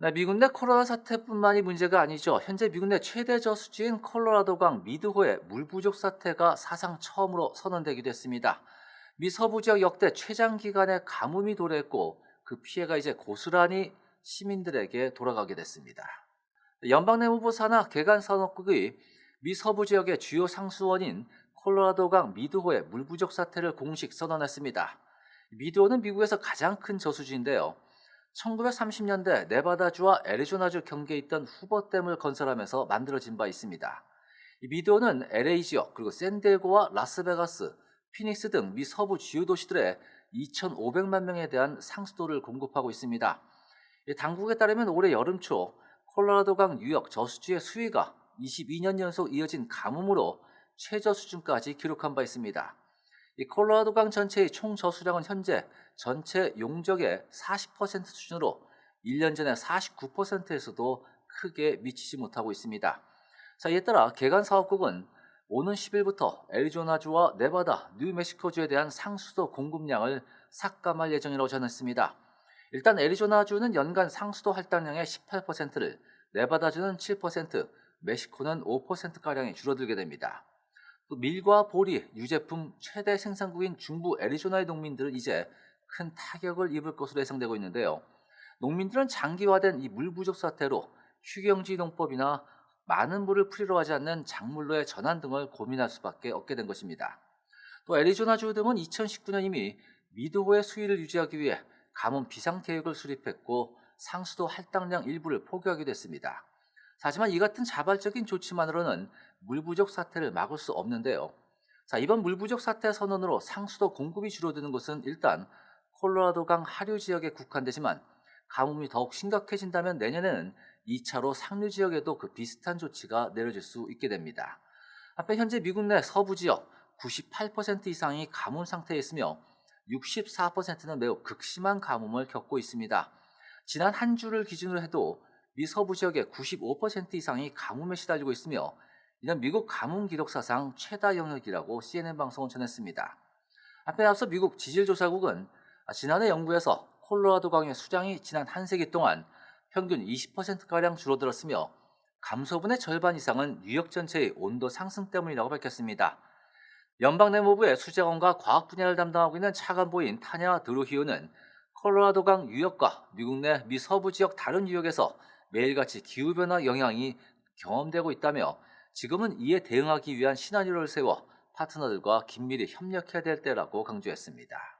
네, 미국 내 코로나 사태뿐만이 문제가 아니죠. 현재 미국 내 최대 저수지인 콜로라도강 미드호의 물 부족 사태가 사상 처음으로 선언되기도 했습니다. 미 서부 지역 역대 최장 기간의 가뭄이 도래했고 그 피해가 이제 고스란히 시민들에게 돌아가게 됐습니다. 연방 내무부 산하 개간 산업국이 미 서부 지역의 주요 상수원인 콜로라도강 미드호의 물 부족 사태를 공식 선언했습니다. 미드호는 미국에서 가장 큰 저수지인데요. 1930년대 네바다주와 애리조나주 경계에 있던 후버댐을 건설하면서 만들어진 바 있습니다. 이 미드호는 LA 지역 그리고 샌디에고와 라스베가스, 피닉스 등 미 서부 주요 도시들의 2,500만 명에 대한 상수도를 공급하고 있습니다. 이 당국에 따르면 올해 여름 초 콜로라도강 유역 저수지의 수위가 22년 연속 이어진 가뭄으로 최저 수준까지 기록한 바 있습니다. 이 콜로라도 강 전체의 총 저수량은 현재 전체 용적의 40% 수준으로 1년 전에 49%에서도 크게 미치지 못하고 있습니다. 자, 이에 따라 개간 사업국은 오는 10일부터 애리조나주와 네바다, 뉴멕시코주에 대한 상수도 공급량을 삭감할 예정이라고 전했습니다. 일단 애리조나주는 연간 상수도 할당량의 18%를, 네바다주는 7%, 멕시코는 5%가량이 줄어들게 됩니다. 또 밀과 보리, 유제품 최대 생산국인 중부 애리조나의 농민들은 이제 큰 타격을 입을 것으로 예상되고 있는데요. 농민들은 장기화된 이 물 부족 사태로 휴경지 농법이나 많은 물을 필요로 하지 않는 작물로의 전환 등을 고민할 수밖에 없게 된 것입니다. 또 애리조나주 등은 2019년 이미 미드호의 수위를 유지하기 위해 가뭄 비상 계획을 수립했고 상수도 할당량 일부를 포기하기도 했습니다. 하지만 이 같은 자발적인 조치만으로는 물 부족 사태를 막을 수 없는데요. 자, 이번 물 부족 사태 선언으로 상수도 공급이 줄어드는 것은 일단 콜로라도강 하류 지역에 국한되지만 가뭄이 더욱 심각해진다면 내년에는 2차로 상류 지역에도 그 비슷한 조치가 내려질 수 있게 됩니다. 한편 현재 미국 내 서부 지역 98% 이상이 가뭄 상태에 있으며 64%는 매우 극심한 가뭄을 겪고 있습니다. 지난 한 주를 기준으로 해도 미 서부 지역의 95% 이상이 가뭄에 시달리고 있으며 이는 미국 가뭄 기록 사상 최다 영역이라고 CNN 방송은 전했습니다. 한편 앞서 미국 지질조사국은 지난해 연구에서 콜로라도 강의 수량이 지난 한 세기 동안 평균 20%가량 줄어들었으며 감소분의 절반 이상은 뉴욕 전체의 온도 상승 때문이라고 밝혔습니다. 연방내무부의 수재원과 과학 분야를 담당하고 있는 차관보인 타냐 드루히오는 콜로라도강 유역과 미국 내 미 서부 지역 다른 유역에서 매일같이 기후변화 영향이 경험되고 있다며 지금은 이에 대응하기 위한 시나리오를 세워 파트너들과 긴밀히 협력해야 될 때라고 강조했습니다.